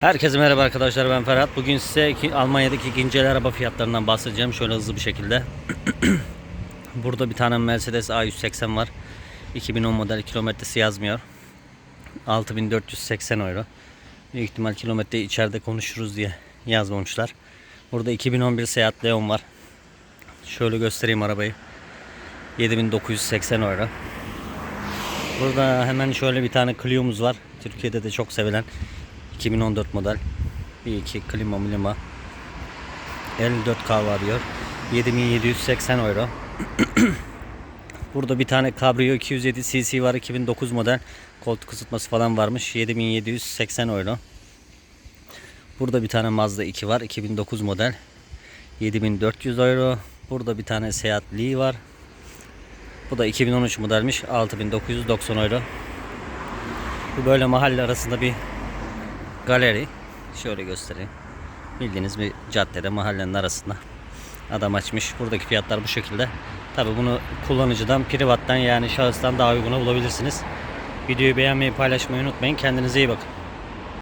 Herkese merhaba arkadaşlar ben Ferhat. Bugün size Almanya'daki ikinci el araba fiyatlarından bahsedeceğim şöyle hızlı bir şekilde. Burada bir tane Mercedes A180 var. 2010 model kilometresi yazmıyor. 6480 euro. Büyük ihtimal kilometre içeride konuşuruz diye yazmamışlar. Burada 2011 Seat Leon var. Şöyle göstereyim arabayı. 7980 euro. Burada hemen şöyle bir tane Clio'muz var. Türkiye'de de çok sevilen 2014 model. Bir iki klima milima. 54K var diyor. 7780 euro. Burada bir tane Cabrio 207 cc var 2009 model. Koltuk ısıtması falan varmış. 7780 euro. Burada bir tane Mazda 2 var 2009 model. 7400 euro. Burada bir tane Seat Lee var. Bu da 2013 modelmiş. 6990 euro. Bu böyle mahalle arasında bir galeri. Şöyle göstereyim. Bildiğiniz bir caddede mahallenin arasında. Adam açmış. Buradaki fiyatlar bu şekilde. Tabi bunu kullanıcıdan, privattan yani şahıstan daha uyguna bulabilirsiniz. Videoyu beğenmeyi, paylaşmayı unutmayın. Kendinize iyi bakın.